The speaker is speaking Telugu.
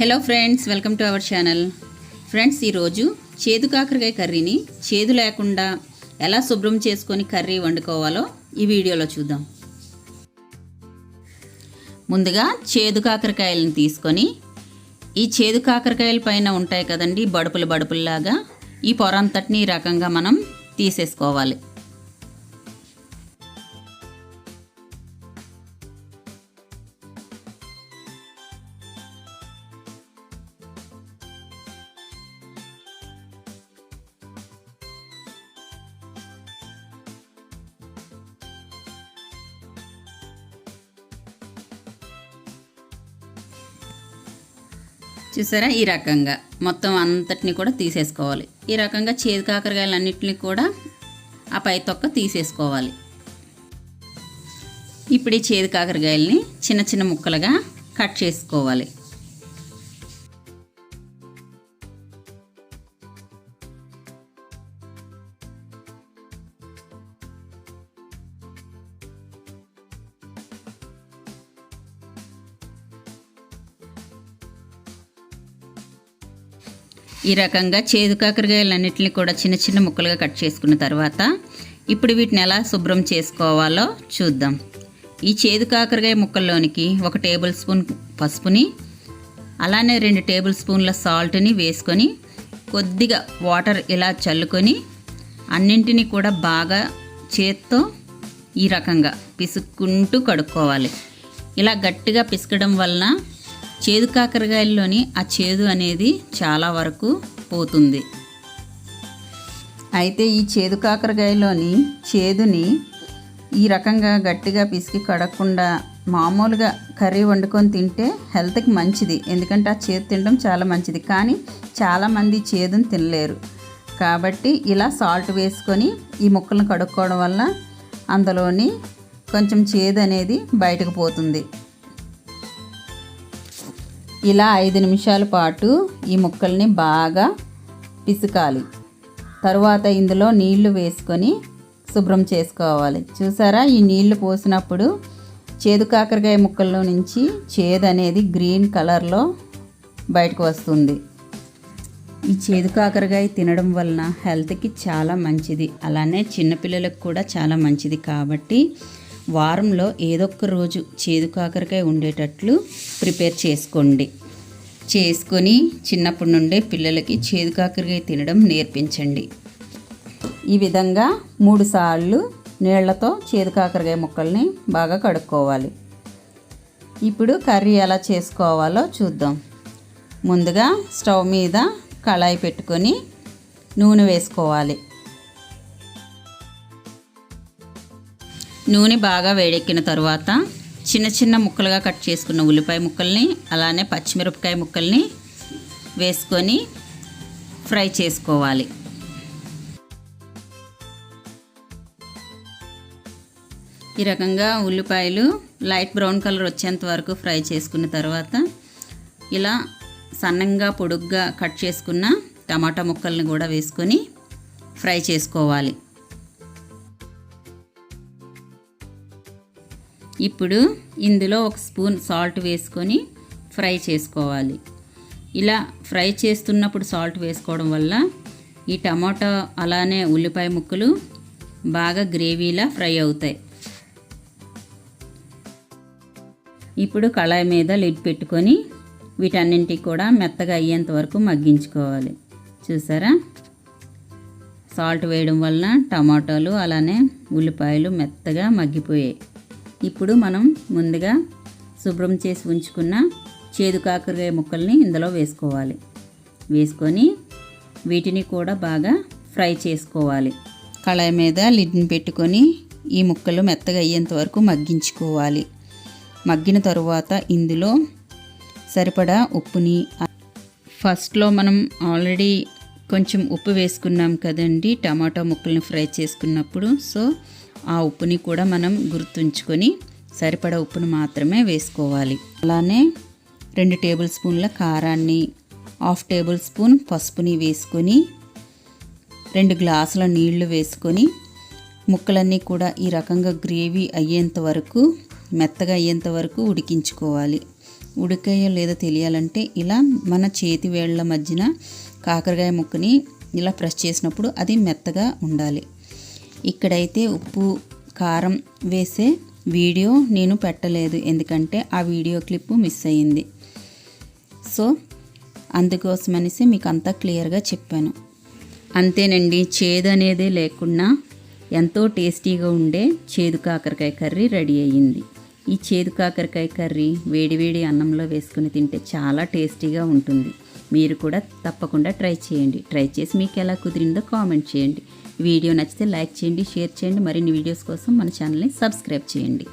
Hello friends welcome to our channel friends ఈరోజు చేదు కాకరకాయ కర్రీని చేదు లేకుండా ఎలా శుభ్రం చేసుకొని కర్రీ వండుకోవాలో ఈ వీడియోలో చూద్దాం. ముందుగా చేదు కాకరకాయలను తీసుకొని ఈ చేదు కాకరకాయల పైన ఉంటాయి కదండి బడుపులు బడుపుల్లాగా ఈ పొర అంతటిని ఈ రకంగా మనం తీసేసుకోవాలి. చూసారా? ఈ రకంగా మొత్తం అంతటిని కూడా తీసేసుకోవాలి. ఈ రకంగా చేదు కాకరకాయలన్నింటినీ కూడా ఆ పై తొక్క తీసేసుకోవాలి. ఇప్పుడు ఈ చేదు కాకరకాయలని చిన్న చిన్న ముక్కలుగా కట్ చేసుకోవాలి. ఈ రకంగా చేదు కాకరకాయలన్నింటినీ కూడా చిన్న చిన్న ముక్కలుగా కట్ చేసుకున్న తర్వాత ఇప్పుడు వీటిని ఎలా శుభ్రం చేసుకోవాలో చూద్దాం. ఈ చేదు కాకరకాయ ముక్కల్లోనికి ఒక టేబుల్ స్పూన్ పసుపుని అలానే రెండు టేబుల్ స్పూన్ల సాల్ట్ని వేసుకొని కొద్దిగా వాటర్ ఇలా చల్లుకొని అన్నింటినీ కూడా బాగా చేత్తో ఈ రకంగా పిసుక్కుంటూ కడుక్కోవాలి. ఇలా గట్టిగా పిసకడం వలన చేదు కాకరకాయల్లోని ఆ చేదు అనేది చాలా వరకు పోతుంది. అయితే ఈ చేదు కాకరకాయలోని చేదుని ఈ రకంగా గట్టిగా పిసికి కడగకుండా మామూలుగా కర్రీ వండుకొని తింటే హెల్త్కి మంచిది. ఎందుకంటే ఆ చేదు తినడం చాలా మంచిది. కానీ చాలామంది చేదుని తినలేరు. కాబట్టి ఇలా సాల్ట్ వేసుకొని ఈ ముక్కలను కడుక్కోవడం వల్ల అందులోని కొంచెం చేదు అనేది బయటకు పోతుంది. ఇలా ఐదు నిమిషాల పాటు ఈ ముక్కల్ని బాగా పిసుకాలి. తరువాత ఇందులో నీళ్ళు వేసుకొని శుభ్రం చేసుకోవాలి. చూసారా? ఈ నీళ్ళు పోసినప్పుడు చేదు కాకరకాయ ముక్కల్లో నుంచి చేదు అనేది గ్రీన్ కలర్లో బయటకు వస్తుంది. ఈ చేదు కాకరకాయ తినడం వలన హెల్త్కి చాలా మంచిది. అలానే చిన్నపిల్లలకు కూడా చాలా మంచిది కాబట్టి వారంలో ఏదొక్క రోజు చేదు కాకరకాయ ఉండేటట్లు ప్రిపేర్ చేసుకోండి. చేసుకొని చిన్నప్పటి నుండే పిల్లలకి చేదు కాకరకాయ తినడం నేర్పించండి. ఈ విధంగా మూడు సార్లు నీళ్ళతో చేదు కాకరకాయ ముక్కల్ని బాగా కడుక్కోవాలి. ఇప్పుడు కర్రీ ఎలా చేసుకోవాలో చూద్దాం. ముందుగా స్టవ్ మీద కళాయి పెట్టుకొని నూనె వేసుకోవాలి. నూనె బాగా వేడెక్కిన తర్వాత చిన్న చిన్న ముక్కలుగా కట్ చేసుకున్న ఉల్లిపాయ ముక్కల్ని అలానే పచ్చిమిరపకాయ ముక్కల్ని వేసుకొని ఫ్రై చేసుకోవాలి. ఈ రకంగా ఉల్లిపాయలు లైట్ బ్రౌన్ కలర్ వచ్చేంత వరకు ఫ్రై చేసుకున్న తర్వాత ఇలా సన్నంగా పొడుగ్గా కట్ చేసుకున్న టమాటా ముక్కల్ని కూడా వేసుకొని ఫ్రై చేసుకోవాలి. ఇప్పుడు ఇందులో ఒక స్పూన్ సాల్ట్ వేసుకొని ఫ్రై చేసుకోవాలి. ఇలా ఫ్రై చేస్తున్నప్పుడు సాల్ట్ వేసుకోవడం వల్ల ఈ టమాటో అలానే ఉల్లిపాయ ముక్కలు బాగా గ్రేవీలా ఫ్రై అవుతాయి. ఇప్పుడు కళాయి మీద లిడ్ పెట్టుకొని వీటన్నింటికి కూడా మెత్తగా అయ్యేంత వరకు మగ్గించుకోవాలి. చూసారా? సాల్ట్ వేయడం వలన టమాటాలు అలానే ఉల్లిపాయలు మెత్తగా మగ్గిపోయాయి. ఇప్పుడు మనం ముందుగా శుభ్రం చేసి ఉంచుకున్న చేదు కాకరకాయ ముక్కల్ని ఇందులో వేసుకోవాలి. వేసుకొని వీటిని కూడా బాగా ఫ్రై చేసుకోవాలి. కళాయి మీద లిడ్ని పెట్టుకొని ఈ ముక్కలు మెత్తగా అయ్యేంత వరకు మగ్గించుకోవాలి. మగ్గిన తరువాత ఇందులో సరిపడా ఉప్పుని ఫస్ట్లో మనం ఆల్రెడీ కొంచెం ఉప్పు వేసుకున్నాం కదండి టమాటా ముక్కల్ని ఫ్రై చేసుకున్నప్పుడు. సో ఆ ఉప్పుని కూడా మనం గుర్తుంచుకొని సరిపడా ఉప్పును మాత్రమే వేసుకోవాలి. అలానే రెండు టేబుల్ స్పూన్ల కారాన్ని హాఫ్ టేబుల్ స్పూన్ పసుపుని వేసుకొని రెండు గ్లాసుల నీళ్ళు వేసుకొని ముక్కలన్నీ కూడా ఈ రకంగా గ్రేవీ అయ్యేంత వరకు మెత్తగా అయ్యేంత వరకు ఉడికించుకోవాలి. ఉడికాయో లేదో తెలియాలంటే ఇలా మన చేతి వేళ్ళ మధ్యన కాకరకాయ ముక్కని ఇలా ప్రెస్ చేసినప్పుడు అది మెత్తగా ఉండాలి. ఇక్కడైతే ఉప్పు కారం వేసే వీడియో నేను పెట్టలేదు. ఎందుకంటే ఆ వీడియో క్లిప్ మిస్ అయ్యింది. సో అందుకోసమనేసి మీకు అంతా క్లియర్గా చెప్పాను. అంతేనండి చేదు అనేదే లేకుండా ఎంతో టేస్టీగా ఉండే చేదు కాకరకాయ కర్రీ రెడీ అయ్యింది. ఈ చేదు కాకరకాయ కర్రీ వేడివేడి అన్నంలో వేసుకుని తింటే చాలా టేస్టీగా ఉంటుంది. మీరు కూడా తప్పకుండా ట్రై చేయండి. ట్రై చేసి మీకు ఎలా కుదిరిందో కామెంట్ చేయండి. వీడియో నచ్చితే లైక్ చేయండి షేర్ చేయండి. మరిన్ని వీడియోస్ కోసం మన ఛానల్ని సబ్స్క్రైబ్ చేయండి.